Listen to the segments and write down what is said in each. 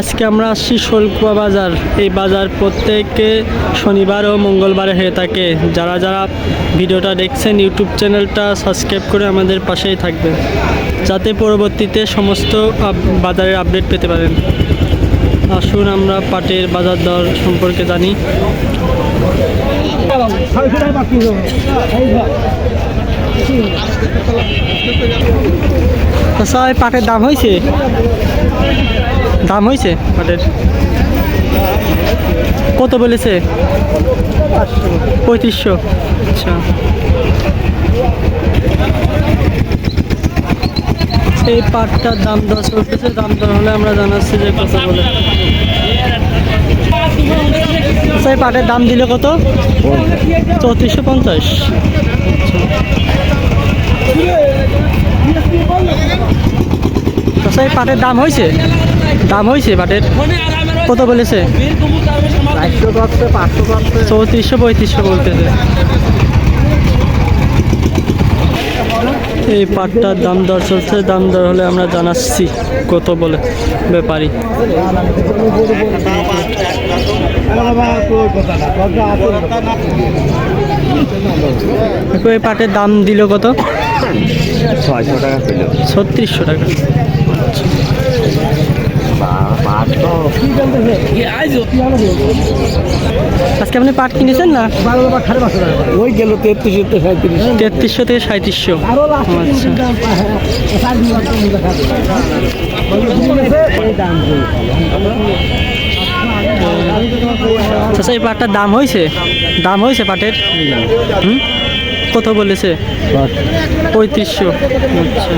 আজকে আমরা আসছি শোলকুয়া বাজার। এই বাজার প্রত্যেকে শনিবার ও মঙ্গলবারে হয়ে থাকে। যারা যারা ভিডিওটা দেখছেন, ইউটিউব চ্যানেলটা সাবস্ক্রাইব করে আমাদের পাশেই থাকবেন। যাতে পরবর্তীতে সমস্ত বাজারের আপডেট পেতে পারেন। আসুন আমরা পাটের বাজার দর সম্পর্কে জানি। আচ্ছা পাটের দাম হয়েছে? দাম হয়েছে পাটের কত বলেছে? পঁয়ত্রিশশো। আচ্ছা। এই পাটটার দাম দর চলতেছে, দাম দর হলে আমরা জানাচ্ছি যে কত বলে। সেই পাটের দাম দিলে কত? চৌত্রিশশো পঞ্চাশ। আচ্ছা। এই পাটের দাম হয়েছে। দাম হয়েছে পাটের। কত বলেছে? চৌত্রিশশো পঁয়ত্রিশশো বলতেছে। এই পাটটার দাম দর চলছে দাম দর হলে আমরা জানাচ্ছি কত বলে ব্যাপারী। এই পাটের দাম দিল কত? ছয়শো টাকা কিলো ছত্রিশশো টাকা। আজকে আপনি পাট কিনেছেন না? ওই গেল তেত্রিশ সাঁত্রিশ তেত্রিশশো থেকে সাঁত্রিশশো আচ্ছা। আচ্ছা এই পাটটার দাম হয়েছে? দাম হয়েছে পাটের? হুম? কত বলেছে? পঁয়ত্রিশশো। আচ্ছা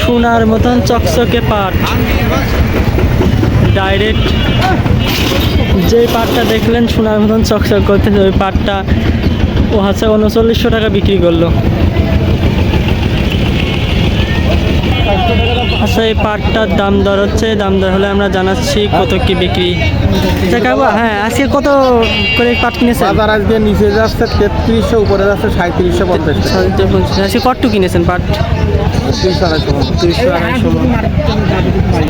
সোনার মতন চকচকে পাট। ডাইরেক্ট যে পাটটা দেখলেন সোনার মতন চকচক করতেছে ওই পাটটা ও হচ্ছে উনচল্লিশশো টাকা বিক্রি করল। আচ্ছা এই পাটটার দাম দর হচ্ছে দাম দর হলে আমরা জানাচ্ছি কত কি বিক্রি। হ্যাঁ আজকে কত করে পাট কিনেছেন? বাজার আজকে নিচে যাচ্ছে তেত্রিশশো উপরে যাচ্ছে সাঁত্রিশশো পঞ্চাশ আজকে কট্টু কিনেছেন পাট?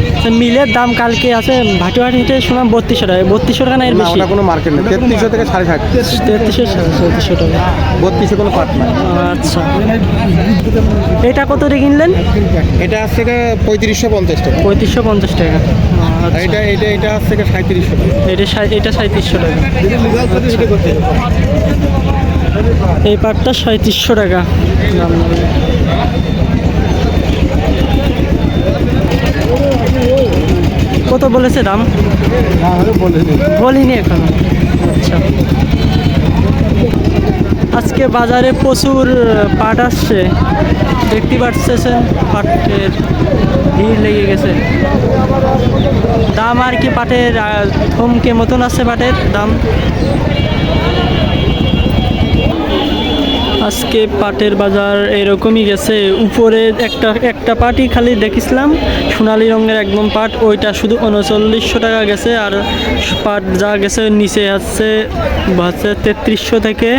আচ্ছা, মিলের দাম কালকে আছে ভাটিবাটিতে শোনাম বত্রিশশো টাকা। বত্রিশশো টাকা না এর বেশি? কোনো মার্কেট নেই। তেত্রিশশো থেকে সাড়ে ষাট তেত্রিশশো চৌত্রিশশো টাকা। বত্রিশে কোনো পাট নাই। আচ্ছা। এটা কত রে কিনলেন? এটা আছে পঁয়ত্রিশশো পঞ্চাশ টাকা। পঁয়ত্রিশশো পঞ্চাশ টাকা। আচ্ছা। এটা এটা এটা আছে সাঁত্রিশশো টাকা। এটা এটা সাঁত্রিশশো টাকা। এই পাটটা সাঁত্রিশশো টাকা। দাম কত বলেছে দাম? বলিনি। এখন। আচ্ছা। আজকে বাজারে প্রচুর পাট আসছে। দেখতে পাচ্ছেন পাটের ভিড় লেগে গেছে। দাম আর কি পাটের থমকে মতন আছে পাটের দাম? আজকে পাটের বাজার এরকমই গেছে। উপরে একটা একটা পাটই খালি দেখেছিলাম সোনালি রঙের একদম পাট, ওইটা শুধু উনচল্লিশশো টাকা গেছে আর পাট যা গেছে নিচে হচ্ছে হচ্ছে তেত্রিশশো থেকে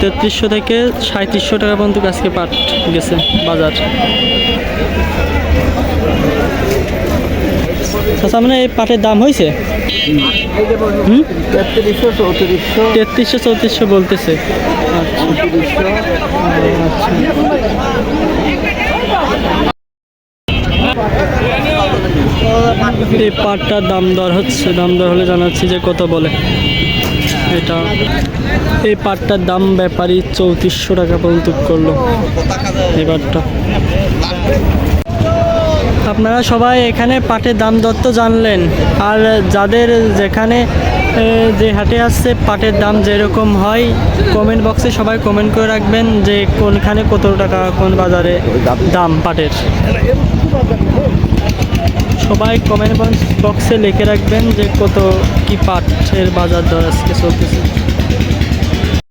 তেত্রিশশো থেকে সাঁত্রিশশো টাকা পর্যন্ত আজকে পাট গেছে বাজার। আচ্ছা মানে এই পাটের দাম হয়েছে তেত্রিশশো চৌত্রিশশো। বলতেছে। আচ্ছা। এই পাটটার দাম দর হচ্ছে, দাম দর হলে জানাচ্ছি যে কত বলে। এটা, এই পাটটার দাম ব্যাপারী চৌত্রিশশো টাকা পর্যন্ত করল। এই পাটটা। আপনারা সবাই এখানে পাটের দাম দর তো জানলেন। আর যাদের যেখানে যে হাটে আসছে, পাটের দাম যেরকম হয় কমেন্ট বক্সে সবাই কমেন্ট করে রাখবেন যে কোনখানে কত টাকা, কোন বাজারে দাম পাটের। সবাই কমেন্ট বক্সে লিখে রাখবেন যে কত কি পাটের বাজার দর আজকে চলতেছে।